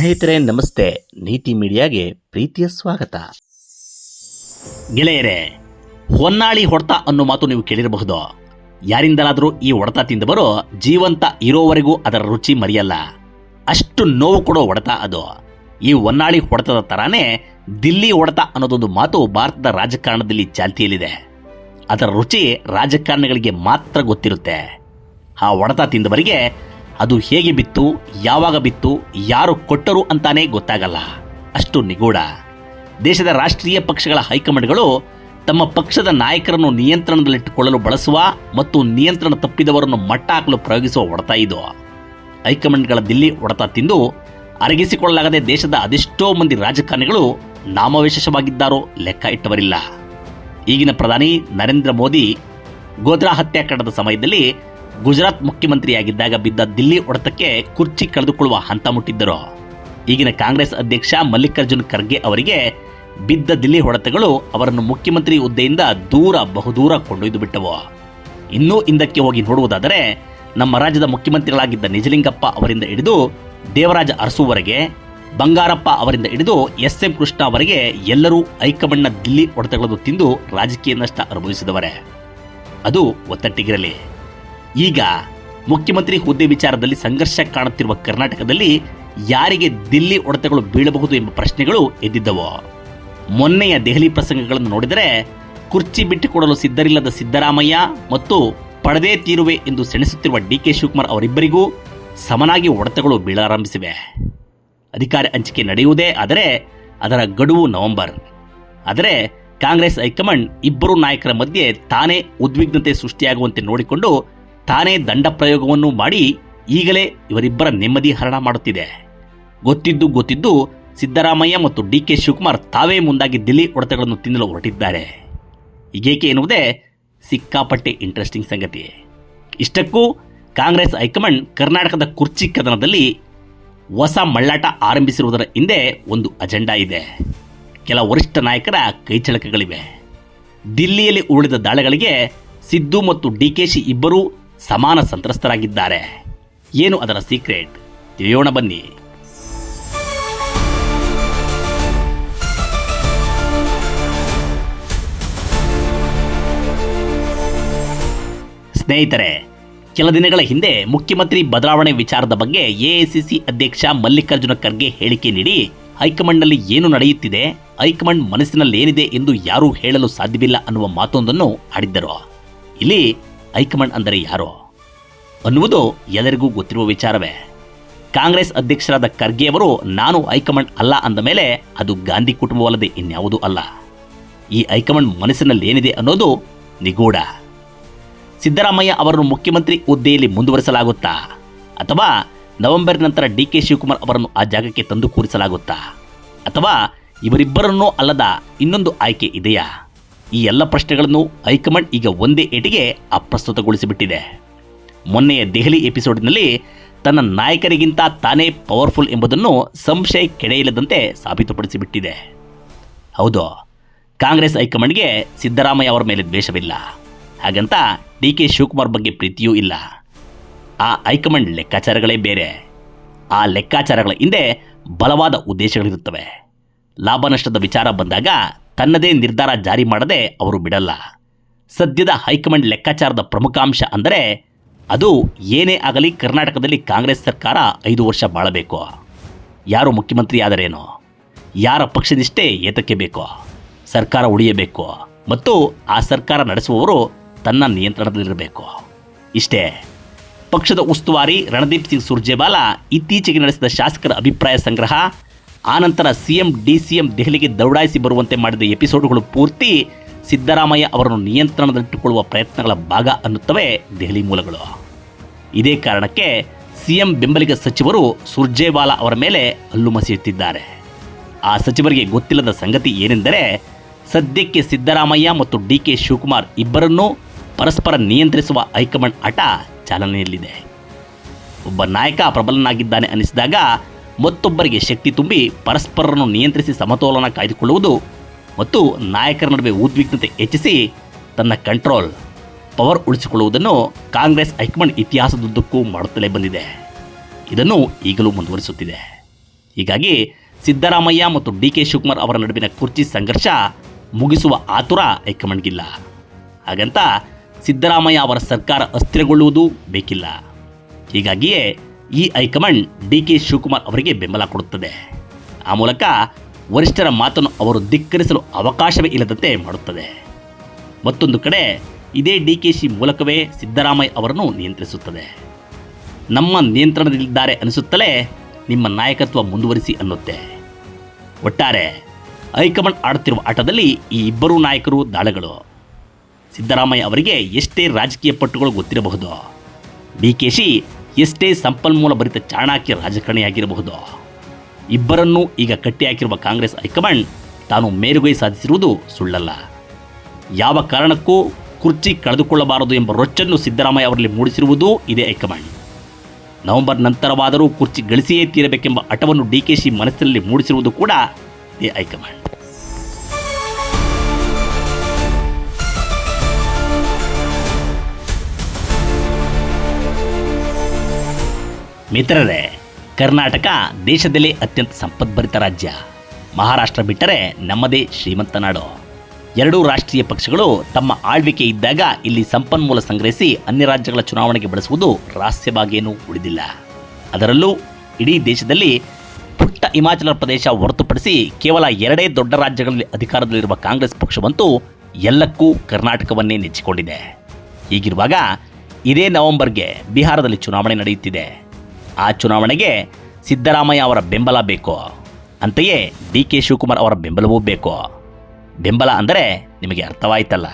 ಸ್ನೇಹಿತರೆ, ನಮಸ್ತೆ. ನೀತಿ ಮೀಡಿಯಾಗೆ ಪ್ರೀತಿಯ ಸ್ವಾಗತ. ಗೆಳೆಯರೇ, ಹೊನ್ನಾಳಿ ಹೊಡೆತ ಅನ್ನೋ ಮಾತು ನೀವು ಕೇಳಿರಬಹುದು. ಯಾರಿಂದಲಾದರೂ ಈ ಹೊಡೆತ ತಿಂದವರು ಜೀವಂತ ಇರೋವರೆಗೂ ಅದರ ರುಚಿ ಮರೆಯಲ್ಲ. ಅಷ್ಟು ನೋವು ಕೊಡೋ ಹೊಡೆತ ಅದು. ಈ ಹೊನ್ನಾಳಿ ಹೊಡೆತದ ತರಾನೇ ದಿಲ್ಲಿ ಹೊಡೆತ ಅನ್ನೋದೊಂದು ಮಾತು ಭಾರತದ ರಾಜಕಾರಣದಲ್ಲಿ ಚಾಲ್ತಿಯಲ್ಲಿದೆ. ಅದರ ರುಚಿ ರಾಜಕಾರಣಿಗಳಿಗೆ ಮಾತ್ರ ಗೊತ್ತಿರುತ್ತೆ. ಆ ಹೊಡೆತ ತಿಂದವರಿಗೆ ಅದು ಹೇಗೆ ಬಿತ್ತು, ಯಾವಾಗ ಬಿತ್ತು, ಯಾರು ಕೊಟ್ಟರು ಅಂತಾನೇ ಗೊತ್ತಾಗಲ್ಲ. ಅಷ್ಟು ನಿಗೂಢ. ದೇಶದ ರಾಷ್ಟ್ರೀಯ ಪಕ್ಷಗಳ ಹೈಕಮಾಂಡ್ಗಳು ತಮ್ಮ ಪಕ್ಷದ ನಾಯಕರನ್ನು ನಿಯಂತ್ರಣದಲ್ಲಿಟ್ಟುಕೊಳ್ಳಲು ಬಳಸುವ ಮತ್ತು ನಿಯಂತ್ರಣ ತಪ್ಪಿದವರನ್ನು ಮಟ್ಟ ಹಾಕಲು ಪ್ರಯೋಗಿಸುವ ಒಡತ ಇದು. ಹೈಕಮಾಂಡ್ಗಳ ದಿಲ್ಲಿ ಒಡತ ತಿಂದು ಅರಗಿಸಿಕೊಳ್ಳಲಾಗದೆ ದೇಶದ ಅದೆಷ್ಟೋ ಮಂದಿ ರಾಜಕಾರಣಿಗಳು ನಾಮವಿಶೇಷವಾಗಿದ್ದಾರೋ ಲೆಕ್ಕ ಇಟ್ಟವರಿಲ್ಲ. ಈಗಿನ ಪ್ರಧಾನಿ ನರೇಂದ್ರ ಮೋದಿ ಗೋಧ್ರಾ ಹತ್ಯಾಕಾಂಡದ ಸಮಯದಲ್ಲಿ ಗುಜರಾತ್ ಮುಖ್ಯಮಂತ್ರಿಯಾಗಿದ್ದಾಗ ಬಿದ್ದ ದಿಲ್ಲಿ ಹೊಡೆತಕ್ಕೆ ಕುರ್ಚಿ ಕಳೆದುಕೊಳ್ಳುವ ಹಂತ ಮುಟ್ಟಿದ್ದರು. ಈಗಿನ ಕಾಂಗ್ರೆಸ್ ಅಧ್ಯಕ್ಷ ಮಲ್ಲಿಕಾರ್ಜುನ್ ಖರ್ಗೆ ಅವರಿಗೆ ಬಿದ್ದ ದಿಲ್ಲಿ ಹೊಡೆತಗಳು ಅವರನ್ನು ಮುಖ್ಯಮಂತ್ರಿ ಹುದ್ದೆಯಿಂದ ದೂರ, ಬಹುದೂರ ಕೊಂಡೊಯ್ದು ಬಿಟ್ಟವು ಇನ್ನೂ ಹಿಂದಕ್ಕೆ ಹೋಗಿ ನೋಡುವುದಾದರೆ, ನಮ್ಮ ರಾಜ್ಯದ ಮುಖ್ಯಮಂತ್ರಿಗಳಾಗಿದ್ದ ನಿಜಲಿಂಗಪ್ಪ ಅವರಿಂದ ಹಿಡಿದು ದೇವರಾಜ ಅರಸುವರೆಗೆ ಬಂಗಾರಪ್ಪ ಅವರಿಂದ ಹಿಡಿದು ಎಸ್ ಎಂ ಕೃಷ್ಣ ಅವರಿಗೆ ಎಲ್ಲರೂ ಹೈಕಮಾಂಡ್ನ ದಿಲ್ಲಿ ಹೊಡೆತಗಳನ್ನು ತಿಂದು ರಾಜಕೀಯ ನಷ್ಟ ಅನುಭವಿಸಿದವರೇ. ಅದು ಒತ್ತಟ್ಟಿಗಿರಲಿ. ಈಗ ಮುಖ್ಯಮಂತ್ರಿ ಹುದ್ದೆ ವಿಚಾರದಲ್ಲಿ ಸಂಘರ್ಷ ಕಾಣುತ್ತಿರುವ ಕರ್ನಾಟಕದಲ್ಲಿ ಯಾರಿಗೆ ದಿಲ್ಲಿ ಒಡೆತಗಳು ಬೀಳಬಹುದು ಎಂಬ ಪ್ರಶ್ನೆಗಳು ಎದ್ದಿದ್ದವು. ಮೊನ್ನೆಯ ದೆಹಲಿ ಪ್ರಸಂಗಗಳನ್ನು ನೋಡಿದರೆ, ಕುರ್ಚಿ ಬಿಟ್ಟುಕೊಡಲು ಸಿದ್ಧರಿಲ್ಲದ ಸಿದ್ದರಾಮಯ್ಯ ಮತ್ತು ಪಡೆದೇ ತೀರುವೆ ಎಂದು ಸೆಣಸುತ್ತಿರುವ ಡಿ ಕೆ ಶಿವಕುಮಾರ್ ಅವರಿಬ್ಬರಿಗೂ ಸಮನಾಗಿ ಒಡೆತಗಳು ಬೀಳಾರಂಭಿಸಿವೆ. ಅಧಿಕಾರ ಹಂಚಿಕೆ ನಡೆಯುವುದೇ ಆದರೆ ಅದರ ಗಡುವು ನವೆಂಬರ್. ಆದರೆ ಕಾಂಗ್ರೆಸ್ ಹೈಕಮಾಂಡ್ ಇಬ್ಬರು ನಾಯಕರ ಮಧ್ಯೆ ತಾನೇ ಉದ್ವಿಗ್ನತೆ ಸೃಷ್ಟಿಯಾಗುವಂತೆ ನೋಡಿಕೊಂಡು ತಾನೇ ದಂಡ ಪ್ರಯೋಗವನ್ನು ಮಾಡಿ ಈಗಲೇ ಇವರಿಬ್ಬರ ನೆಮ್ಮದಿ ಹರಣ ಮಾಡುತ್ತಿದೆ. ಗೊತ್ತಿದ್ದು ಗೊತ್ತಿದ್ದು ಸಿದ್ದರಾಮಯ್ಯ ಮತ್ತು ಡಿ ಕೆ ಶಿವಕುಮಾರ್ ತಾವೇ ಮುಂದಾಗಿ ದಿಲ್ಲಿ ಹೊಡೆತಗಳನ್ನು ತಿನ್ನಲು ಹೊರಟಿದ್ದಾರೆ. ಈಗೇಕೆ ಎನ್ನುವುದೇ ಸಿಕ್ಕಾಪಟ್ಟೆ ಇಂಟ್ರೆಸ್ಟಿಂಗ್ ಸಂಗತಿ. ಇಷ್ಟಕ್ಕೂ ಕಾಂಗ್ರೆಸ್ ಹೈಕಮಾಂಡ್ ಕರ್ನಾಟಕದ ಕುರ್ಚಿ ಕದನದಲ್ಲಿ ಹೊಸ ಮಳ್ಳಾಟ ಆರಂಭಿಸಿರುವುದರ ಹಿಂದೆ ಒಂದು ಅಜೆಂಡಾ ಇದೆ. ಕೆಲ ವರಿಷ್ಠ ನಾಯಕರ ಕೈಚಳಕಗಳಿವೆ ದಿಲ್ಲಿಯಲ್ಲಿ ಉರುಳಿದ ದಾಳಿಗಳಿಗೆ ಸಿದ್ದು ಮತ್ತು ಡಿಕೆಶಿ ಇಬ್ಬರೂ ಸಮಾನ ಸಂತ್ರಸ್ತರಾಗಿದ್ದಾರೆ. ಏನು ಅದರ ಸೀಕ್ರೆಟ್? ತಿಳಿಯೋಣ ಬನ್ನಿ. ಸ್ನೇಹಿತರೆ, ಕೆಲ ದಿನಗಳ ಹಿಂದೆ ಮುಖ್ಯಮಂತ್ರಿ ಬದಲಾವಣೆ ವಿಚಾರದ ಬಗ್ಗೆ ಎಐಸಿಸಿ ಅಧ್ಯಕ್ಷ ಮಲ್ಲಿಕಾರ್ಜುನ ಖರ್ಗೆ ಹೇಳಿಕೆ ನೀಡಿ ಹೈಕಮಾಂಡ್ನಲ್ಲಿ ಏನು ನಡೆಯುತ್ತಿದೆ, ಹೈಕಮಾಂಡ್ ಮನಸ್ಸಿನಲ್ಲಿ ಏನಿದೆ ಎಂದು ಯಾರೂ ಹೇಳಲು ಸಾಧ್ಯವಿಲ್ಲ ಅನ್ನುವ ಮಾತೊಂದನ್ನು ಆಡಿದ್ದರು. ಇಲ್ಲಿ ಹೈಕಮಾಂಡ್ ಅಂದರೆ ಯಾರು? ಅನ್ನುವುದು ಎಲ್ಲರಿಗೂ ಗೊತ್ತಿರುವ ವಿಚಾರವೇ. ಕಾಂಗ್ರೆಸ್ ಅಧ್ಯಕ್ಷರಾದ ಖರ್ಗೆಯವರು ನಾನು ಹೈಕಮಾಂಡ್ ಅಲ್ಲ ಅಂದ ಮೇಲೆ, ಅದು ಗಾಂಧಿ ಕುಟುಂಬವಲ್ಲದೆ ಇನ್ಯಾವುದೂ ಅಲ್ಲ. ಈ ಹೈಕಮಾಂಡ್ ಮನಸ್ಸಿನಲ್ಲಿ ಏನಿದೆ ಅನ್ನೋದು ನಿಗೂಢ. ಸಿದ್ದರಾಮಯ್ಯ ಅವರನ್ನು ಮುಖ್ಯಮಂತ್ರಿ ಹುದ್ದೆಯಲ್ಲಿ ಮುಂದುವರಿಸಲಾಗುತ್ತಾ? ಅಥವಾ ನವೆಂಬರ್ ನಂತರ ಡಿ ಕೆ ಶಿವಕುಮಾರ್ ಅವರನ್ನು ಆ ಜಾಗಕ್ಕೆ ತಂದು ಕೂರಿಸಲಾಗುತ್ತಾ? ಅಥವಾ ಇವರಿಬ್ಬರನ್ನೂ ಅಲ್ಲದ ಇನ್ನೊಂದು ಆಯ್ಕೆ ಇದೆಯಾ? ಈ ಎಲ್ಲ ಪ್ರಶ್ನೆಗಳನ್ನು ಹೈಕಮಾಂಡ್ ಈಗ ಒಂದೇ ಏಟಿಗೆ ಅಪ್ರಸ್ತುತಗೊಳಿಸಿಬಿಟ್ಟಿದೆ. ಮೊನ್ನೆಯ ದೆಹಲಿ ಎಪಿಸೋಡ್ನಲ್ಲಿ ತನ್ನ ನಾಯಕರಿಗಿಂತ ತಾನೇ ಪವರ್ಫುಲ್ ಎಂಬುದನ್ನು ಸಂಶಯ ಕೆಡೆಯಿಲ್ಲದಂತೆ ಸಾಬೀತುಪಡಿಸಿಬಿಟ್ಟಿದೆ. ಹೌದು, ಕಾಂಗ್ರೆಸ್ ಹೈಕಮಾಂಡ್ಗೆ ಸಿದ್ದರಾಮಯ್ಯ ಅವರ ಮೇಲೆ ದ್ವೇಷವಿಲ್ಲ. ಹಾಗಂತ ಡಿ ಕೆ ಶಿವಕುಮಾರ್ ಬಗ್ಗೆ ಪ್ರೀತಿಯೂ ಇಲ್ಲ. ಆ ಹೈಕಮಾಂಡ್ ಲೆಕ್ಕಾಚಾರಗಳೇ ಬೇರೆ. ಆ ಲೆಕ್ಕಾಚಾರಗಳ ಹಿಂದೆ ಬಲವಾದ ಉದ್ದೇಶಗಳಿರುತ್ತವೆ. ಲಾಭ ನಷ್ಟದ ವಿಚಾರ ಬಂದಾಗ ತನ್ನದೇ ನಿರ್ಧಾರ ಜಾರಿ ಮಾಡದೆ ಅವರು ಬಿಡಲ್ಲ. ಸದ್ಯದ ಹೈಕಮಾಂಡ್ ಲೆಕ್ಕಾಚಾರದ ಪ್ರಮುಖ ಅಂಶ ಅಂದರೆ ಅದು ಏನೇ ಆಗಲಿ ಕರ್ನಾಟಕದಲ್ಲಿ ಕಾಂಗ್ರೆಸ್ ಸರ್ಕಾರ ಐದು ವರ್ಷ ಬಾಳಬೇಕು. ಯಾರು ಮುಖ್ಯಮಂತ್ರಿ ಆದರೇನು? ಯಾರ ಪಕ್ಷನಿಷ್ಠೆ ಏತಕ್ಕೆ ಬೇಕು? ಸರ್ಕಾರ ಉಳಿಯಬೇಕು ಮತ್ತು ಆ ಸರ್ಕಾರ ನಡೆಸುವವರು ತನ್ನ ನಿಯಂತ್ರಣದಲ್ಲಿರಬೇಕು. ಇಷ್ಟೇ. ಪಕ್ಷದ ಉಸ್ತುವಾರಿ ರಣದೀಪ್ ಸಿಂಗ್ ಸುರ್ಜೇವಾಲಾ ಇತ್ತೀಚೆಗೆ ನಡೆಸಿದ ಶಾಸಕರ ಅಭಿಪ್ರಾಯ ಸಂಗ್ರಹ ಆನಂತರ ಸಿಎಂ ಡಿ ಸಿ ಎಂ ದೆಹಲಿಗೆ ದೌಡಾಯಿಸಿ ಬರುವಂತೆ ಮಾಡಿದ ಎಪಿಸೋಡ್ಗಳು ಪೂರ್ತಿ ಸಿದ್ದರಾಮಯ್ಯ ಅವರನ್ನು ನಿಯಂತ್ರಣದಲ್ಲಿಟ್ಟುಕೊಳ್ಳುವ ಪ್ರಯತ್ನಗಳ ಭಾಗ ಅನ್ನುತ್ತವೆ ದೆಹಲಿ ಮೂಲಗಳು. ಇದೇ ಕಾರಣಕ್ಕೆ ಸಿಎಂ ಬೆಂಬಲಿಗ ಸಚಿವರು ಸುರ್ಜೇವಾಲಾ ಅವರ ಮೇಲೆ ಹಲ್ಲು ಮಸೆಯುತ್ತಿದ್ದಾರೆ. ಆ ಸಚಿವರಿಗೆ ಗೊತ್ತಿಲ್ಲದ ಸಂಗತಿ ಏನೆಂದರೆ ಸದ್ಯಕ್ಕೆ ಸಿದ್ದರಾಮಯ್ಯ ಮತ್ತು ಡಿ ಕೆ ಶಿವಕುಮಾರ್ ಇಬ್ಬರನ್ನೂ ಪರಸ್ಪರ ನಿಯಂತ್ರಿಸುವ ಹೈಕಮಾಂಡ್ ಆಟ ಚಾಲನೆಯಲ್ಲಿದೆ. ಒಬ್ಬ ನಾಯಕ ಪ್ರಬಲನಾಗಿದ್ದಾನೆ ಅನಿಸಿದಾಗ ಮತ್ತೊಬ್ಬರಿಗೆ ಶಕ್ತಿ ತುಂಬಿ ಪರಸ್ಪರರನ್ನು ನಿಯಂತ್ರಿಸಿ ಸಮತೋಲನ ಕಾಯ್ದುಕೊಳ್ಳುವುದು ಮತ್ತು ನಾಯಕರ ನಡುವೆ ಉದ್ವಿಗ್ನತೆ ಹೆಚ್ಚಿಸಿ ತನ್ನ ಕಂಟ್ರೋಲ್, ಪವರ್ ಉಳಿಸಿಕೊಳ್ಳುವುದನ್ನು ಕಾಂಗ್ರೆಸ್ ಹೈಕಮಾಂಡ್ ಇತಿಹಾಸದುದ್ದಕ್ಕೂ ಮಾಡುತ್ತಲೇ ಬಂದಿದೆ. ಇದನ್ನು ಈಗಲೂ ಮುಂದುವರಿಸುತ್ತಿದೆ. ಹೀಗಾಗಿ ಸಿದ್ದರಾಮಯ್ಯ ಮತ್ತು ಡಿ ಕೆ ಶಿವಕುಮಾರ್ ಅವರ ನಡುವಿನ ಕುರ್ಚಿ ಸಂಘರ್ಷ ಮುಗಿಸುವ ಆತುರ ಹೈಕಮಾಂಡ್ಗಿಲ್ಲ. ಹಾಗಂತ ಸಿದ್ದರಾಮಯ್ಯ ಅವರ ಸರ್ಕಾರ ಅಸ್ಥಿರಗೊಳ್ಳುವುದು ಬೇಕಿಲ್ಲ. ಹೀಗಾಗಿಯೇ ಈ ಹೈಕಮಾಂಡ್ ಡಿ ಕೆ ಶಿವಕುಮಾರ್ ಅವರಿಗೆ ಬೆಂಬಲ ಕೊಡುತ್ತದೆ. ಆ ಮೂಲಕ ವರಿಷ್ಠರ ಮಾತನ್ನು ಅವರು ಧಿಕ್ಕರಿಸಲು ಅವಕಾಶವೇ ಇಲ್ಲದಂತೆ ಮಾಡುತ್ತದೆ. ಮತ್ತೊಂದು ಕಡೆ ಇದೇ ಡಿ ಕೆ ಶಿ ಮೂಲಕವೇ ಸಿದ್ದರಾಮಯ್ಯ ಅವರನ್ನು ನಿಯಂತ್ರಿಸುತ್ತದೆ. ನಮ್ಮ ನಿಯಂತ್ರಣದಲ್ಲಿದ್ದಾರೆ ಅನಿಸುತ್ತಲೇ ನಿಮ್ಮ ನಾಯಕತ್ವ ಮುಂದುವರಿಸಿ ಅನ್ನುತ್ತೆ. ಒಟ್ಟಾರೆ ಹೈಕಮಾಂಡ್ ಆಡುತ್ತಿರುವ ಆಟದಲ್ಲಿ ಈ ಇಬ್ಬರೂ ನಾಯಕರು ದಾಳಗಳು. ಸಿದ್ದರಾಮಯ್ಯ ಅವರಿಗೆ ಎಷ್ಟೇ ರಾಜಕೀಯ ಪಟ್ಟುಗಳು ಗೊತ್ತಿರಬಹುದು. ಡಿ ಕೆ ಶಿ ಎಷ್ಟೇ ಸಂಪನ್ಮೂಲ ಭರಿತ ಚಾಣಾಕ್ಯ ರಾಜಕಾರಣಿಯಾಗಿರಬಹುದು. ಇಬ್ಬರನ್ನೂ ಈಗ ಕಟ್ಟಿಹಾಕಿರುವ ಕಾಂಗ್ರೆಸ್ ಹೈಕಮಾಂಡ್ ತಾನು ಮೇಲುಗೈ ಸಾಧಿಸಿರುವುದು ಸುಳ್ಳಲ್ಲ. ಯಾವ ಕಾರಣಕ್ಕೂ ಕುರ್ಚಿ ಕಳೆದುಕೊಳ್ಳಬಾರದು ಎಂಬ ರೊಚ್ಚನ್ನು ಸಿದ್ದರಾಮಯ್ಯ ಅವರಲ್ಲಿ ಮೂಡಿಸಿರುವುದು ಇದೇ ಹೈಕಮಾಂಡ್. ನವೆಂಬರ್ ನಂತರವಾದರೂ ಕುರ್ಚಿ ಗಳಿಸಿಯೇ ತೀರಬೇಕೆಂಬ ಹಠವನ್ನು ಡಿ ಕೆ ಶಿ ಮನಸ್ಸಿನಲ್ಲಿ ಮೂಡಿಸಿರುವುದು ಕೂಡ ಇದೇ ಹೈಕಮಾಂಡ್. ಮಿತ್ರರೇ, ಕರ್ನಾಟಕ ದೇಶದಲ್ಲೇ ಅತ್ಯಂತ ಸಂಪದ್ಭರಿತ ರಾಜ್ಯ. ಮಹಾರಾಷ್ಟ್ರ ಬಿಟ್ಟರೆ ನಮ್ಮದೇ ಶ್ರೀಮಂತ ನಾಡು. ಎರಡೂ ರಾಷ್ಟ್ರೀಯ ಪಕ್ಷಗಳು ತಮ್ಮ ಆಳ್ವಿಕೆ ಇದ್ದಾಗ ಇಲ್ಲಿ ಸಂಪನ್ಮೂಲ ಸಂಗ್ರಹಿಸಿ ಅನ್ಯ ರಾಜ್ಯಗಳ ಚುನಾವಣೆಗೆ ಬಳಸುವುದು ರಹಸ್ಯವಾಗೇನೂ ಉಳಿದಿಲ್ಲ. ಅದರಲ್ಲೂ ಇಡೀ ದೇಶದಲ್ಲಿ ಪುಟ್ಟ ಹಿಮಾಚಲ ಪ್ರದೇಶ ಹೊರತುಪಡಿಸಿ ಕೇವಲ ಎರಡೇ ದೊಡ್ಡ ರಾಜ್ಯಗಳಲ್ಲಿ ಅಧಿಕಾರದಲ್ಲಿರುವ ಕಾಂಗ್ರೆಸ್ ಪಕ್ಷವಂತೂ ಎಲ್ಲಕ್ಕೂ ಕರ್ನಾಟಕವನ್ನೇ ನೆಚ್ಚಿಕೊಂಡಿದೆ. ಹೀಗಿರುವಾಗ ಇದೇ ನವೆಂಬರ್ಗೆ ಬಿಹಾರದಲ್ಲಿ ಚುನಾವಣೆ ನಡೆಯುತ್ತಿದೆ. ಆ ಚುನಾವಣೆಗೆ ಸಿದ್ದರಾಮಯ್ಯ ಅವರ ಬೆಂಬಲ ಬೇಕು. ಅಂತೆಯೇ ಡಿ ಕೆ ಶಿವಕುಮಾರ್ ಅವರ ಬೆಂಬಲವೂ ಬೇಕು. ಬೆಂಬಲ ಅಂದರೆ ನಿಮಗೆ ಅರ್ಥವಾಯ್ತಲ್ಲ.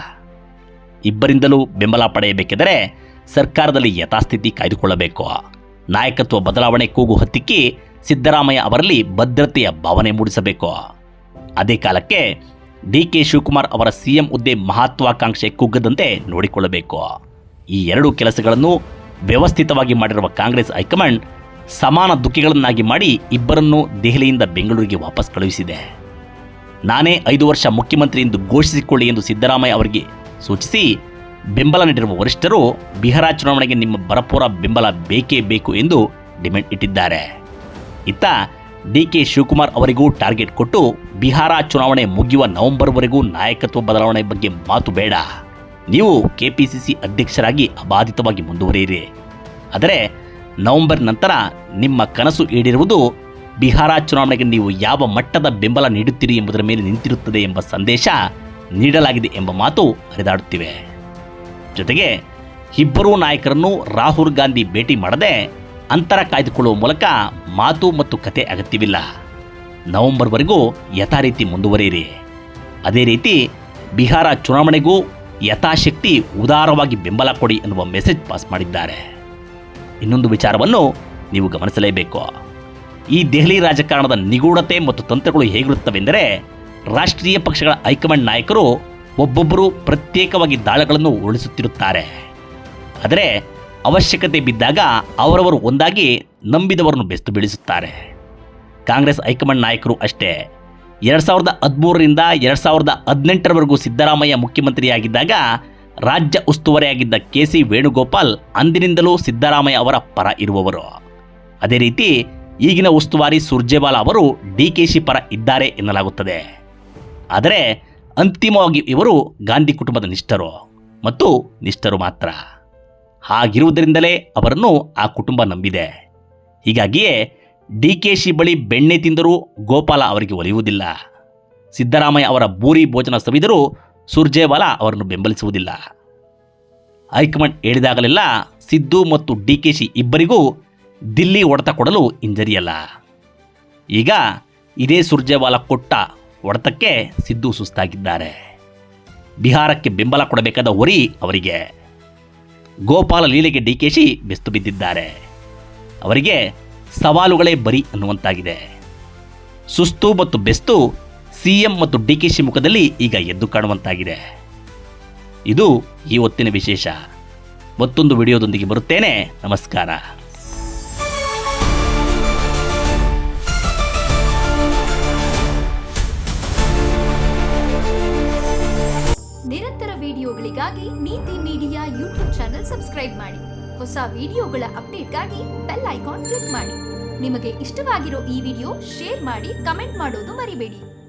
ಇಬ್ಬರಿಂದಲೂ ಬೆಂಬಲ ಪಡೆಯಬೇಕೆಂದರೆ ಸರ್ಕಾರದಲ್ಲಿ ಯಥಾಸ್ಥಿತಿ ಕಾಯ್ದುಕೊಳ್ಳಬೇಕು. ನಾಯಕತ್ವ ಬದಲಾವಣೆ ಕೂಗು ಹತ್ತಿಕ್ಕಿ ಸಿದ್ದರಾಮಯ್ಯ ಅವರಲ್ಲಿ ಭದ್ರತೆಯ ಭಾವನೆ ಮೂಡಿಸಬೇಕು. ಅದೇ ಕಾಲಕ್ಕೆ ಡಿ ಕೆ ಶಿವಕುಮಾರ್ ಅವರ ಸಿಎಂ ಹುದ್ದೆ ಮಹತ್ವಾಕಾಂಕ್ಷೆ ಕುಗ್ಗದಂತೆ ನೋಡಿಕೊಳ್ಳಬೇಕು. ಈ ಎರಡು ಕೆಲಸಗಳನ್ನು ವ್ಯವಸ್ಥಿತವಾಗಿ ಮಾಡಿರುವ ಕಾಂಗ್ರೆಸ್ ಹೈಕಮಾಂಡ್ ಸಮಾನ ದುಃಖಿಗಳನ್ನಾಗಿ ಮಾಡಿ ಇಬ್ಬರನ್ನು ದೆಹಲಿಯಿಂದ ಬೆಂಗಳೂರಿಗೆ ವಾಪಸ್ ಕಳುಹಿಸಿದೆ. ನಾನೇ ಐದು ವರ್ಷ ಮುಖ್ಯಮಂತ್ರಿ ಎಂದು ಘೋಷಿಸಿಕೊಳ್ಳಿ ಎಂದು ಸಿದ್ದರಾಮಯ್ಯ ಅವರಿಗೆ ಸೂಚಿಸಿ, ಬೆಂಬಲ ನೀಡಿರುವ ವರಿಷ್ಠರು ಬಿಹಾರ ಚುನಾವಣೆಗೆ ನಿಮ್ಮ ಭರಪೂರ ಬೆಂಬಲ ಬೇಕೇ ಬೇಕು ಎಂದು ಡಿಮ್ಯಾಂಡ್ ಇಟ್ಟಿದ್ದಾರೆ. ಇತ್ತ ಡಿ ಕೆ ಶಿವಕುಮಾರ್ ಅವರಿಗೂ ಟಾರ್ಗೆಟ್ ಕೊಟ್ಟು ಬಿಹಾರ ಚುನಾವಣೆ ಮುಗಿಯುವ ನವೆಂಬರ್ವರೆಗೂ ನಾಯಕತ್ವ ಬದಲಾವಣೆ ಬಗ್ಗೆ ಮಾತು ಬೇಡ. ನೀವು ಕೆಪಿಸಿಸಿ ಅಧ್ಯಕ್ಷರಾಗಿ ಅಬಾಧಿತವಾಗಿ ಮುಂದುವರಿಯಿರಿ. ಆದರೆ ನವೆಂಬರ್ ನಂತರ ನಿಮ್ಮ ಕನಸು ಈಡಿರುವುದು ಬಿಹಾರ ಚುನಾವಣೆಗೆ ನೀವು ಯಾವ ಮಟ್ಟದ ಬೆಂಬಲ ನೀಡುತ್ತೀರಿ ಎಂಬುದರ ಮೇಲೆ ನಿಂತಿರುತ್ತದೆ ಎಂಬ ಸಂದೇಶ ನೀಡಲಾಗಿದೆ ಎಂಬ ಮಾತು ಹರಿದಾಡುತ್ತಿವೆ. ಜೊತೆಗೆ ಇಬ್ಬರೂ ನಾಯಕರನ್ನು ರಾಹುಲ್ ಗಾಂಧಿ ಭೇಟಿ ಮಾಡದೆ ಅಂತರ ಕಾಯ್ದುಕೊಳ್ಳುವ ಮೂಲಕ ಮಾತು ಮತ್ತು ಕತೆ ಅಗತ್ಯವಿಲ್ಲ. ನವೆಂಬರ್ವರೆಗೂ ಯಥಾರೀತಿ ಮುಂದುವರಿಯಿರಿ. ಅದೇ ರೀತಿ ಬಿಹಾರ ಚುನಾವಣೆಗೂ ಯಥಾಶಕ್ತಿ ಉದಾರವಾಗಿ ಬೆಂಬಲ ಕೊಡಿ ಎನ್ನುವ ಮೆಸೇಜ್ ಪಾಸ್ ಮಾಡಿದ್ದಾರೆ. ಇನ್ನೊಂದು ವಿಚಾರವನ್ನು ನೀವು ಗಮನಿಸಲೇಬೇಕು. ಈ ದೆಹಲಿ ರಾಜಕಾರಣದ ನಿಗೂಢತೆ ಮತ್ತು ತಂತ್ರಗಳು ಹೇಗಿರುತ್ತವೆಂದರೆ ರಾಷ್ಟ್ರೀಯ ಪಕ್ಷಗಳ ಹೈಕಮಾಂಡ್ ನಾಯಕರು ಒಬ್ಬೊಬ್ಬರು ಪ್ರತ್ಯೇಕವಾಗಿ ದಾಳಗಳನ್ನು ಉರುಳಿಸುತ್ತಿರುತ್ತಾರೆ. ಆದರೆ ಅವಶ್ಯಕತೆ ಬಿದ್ದಾಗ ಅವರವರು ಒಂದಾಗಿ ನಂಬಿದವರನ್ನು ಬೆಸ್ತು ಬೀಳಿಸುತ್ತಾರೆ. ಕಾಂಗ್ರೆಸ್ ಹೈಕಮಾಂಡ್ ನಾಯಕರು ಅಷ್ಟೇ. ಎರಡು ಸಾವಿರದ ಹದಿಮೂರರಿಂದ ಎರಡು ಸಾವಿರದ ಹದಿನೆಂಟರವರೆಗೂ ಸಿದ್ದರಾಮಯ್ಯ ಮುಖ್ಯಮಂತ್ರಿಯಾಗಿದ್ದಾಗ ರಾಜ್ಯ ಉಸ್ತುವಾರಿಯಾಗಿದ್ದ ಕೆ ಸಿ ವೇಣುಗೋಪಾಲ್ ಅಂದಿನಿಂದಲೂ ಸಿದ್ದರಾಮಯ್ಯ ಅವರ ಪರ ಇರುವವರು. ಅದೇ ರೀತಿ ಈಗಿನ ಉಸ್ತುವಾರಿ ಸುರ್ಜೇವಾಲಾ ಅವರು ಡಿ ಕೆ ಶಿ ಪರ ಇದ್ದಾರೆ ಎನ್ನಲಾಗುತ್ತದೆ. ಆದರೆ ಅಂತಿಮವಾಗಿ ಇವರು ಗಾಂಧಿ ಕುಟುಂಬದ ನಿಷ್ಠರು ಮತ್ತು ನಿಷ್ಠರು ಮಾತ್ರ. ಹಾಗಿರುವುದರಿಂದಲೇ ಅವರನ್ನು ಆ ಕುಟುಂಬ ನಂಬಿದೆ. ಹೀಗಾಗಿಯೇ ಡಿ ಕೆ ಶಿ ಬಳಿ ಬೆಣ್ಣೆ ತಿಂದರೂ ಗೋಪಾಲ ಅವರಿಗೆ ಒಲಿಯುವುದಿಲ್ಲ. ಸಿದ್ದರಾಮಯ್ಯ ಅವರ ಬೂರಿ ಭೋಜನ ಸವಿದರೂ ಸುರ್ಜೇವಾಲಾ ಅವರನ್ನು ಬೆಂಬಲಿಸುವುದಿಲ್ಲ. ಹೈಕಮಾಂಡ್ ಹೇಳಿದಾಗಲೆಲ್ಲ ಸಿದ್ದು ಮತ್ತು ಡಿ ಕೆ ಶಿ ಇಬ್ಬರಿಗೂ ದಿಲ್ಲಿ ಒಡೆತ ಕೊಡಲು ಹಿಂಜರಿಯಲ್ಲ. ಈಗ ಇದೇ ಸುರ್ಜೇವಾಲಾ ಕೊಟ್ಟ ಹೊಡೆತಕ್ಕೆ ಸಿದ್ದು ಸುಸ್ತಾಗಿದ್ದಾರೆ. ಬಿಹಾರಕ್ಕೆ ಬೆಂಬಲ ಕೊಡಬೇಕಾದ ಹೊರಿ ಅವರಿಗೆ. ಗೋಪಾಲ ಲೀಲೆಗೆ ಡಿ ಕೆ ಶಿ ಬೆಸ್ತು ಬಿದ್ದಿದ್ದಾರೆ. ಅವರಿಗೆ ಸವಾಲುಗಳೇ ಬರಿ ಅನ್ನುವಂತಾಗಿದೆ. ಸುಸ್ತು ಮತ್ತು ಬೆಸ್ತು ಸಿಎಂ ಮತ್ತು ಡಿ ಕೆ ಮುಖದಲ್ಲಿ ಈಗ ಎದ್ದು ಕಾಣುವಂತಾಗಿದೆ. ಇದು ಈ ಹೊತ್ತಿನ ವಿಶೇಷ. ಮತ್ತೊಂದು ವಿಡಿಯೋದೊಂದಿಗೆ ಬರುತ್ತೇನೆ. ನಮಸ್ಕಾರ. ನಿರಂತರ ವಿಡಿಯೋಗಳಿಗಾಗಿ ನೀತಿ ಮೀಡಿಯಾ ಯೂಟ್ಯೂಬ್ ಚಾನೆಲ್ ಸಬ್ಸ್ಕ್ರೈಬ್ ಮಾಡಿ. ಹೊಸ ವಿಡಿಯೋಗಳ ಅಪ್ಡೇಟ್ಗಾಗಿ ಬೆಲ್ ಐಕಾನ್ ಕ್ಲಿಕ್ ಮಾಡಿ. ನಿಮಗೆ ಇಷ್ಟವಾಗಿರೋ ಈ ವಿಡಿಯೋ ಶೇರ್ ಮಾಡಿ, ಕಮೆಂಟ್ ಮಾಡೋದು ಮರಿಬೇಡಿ.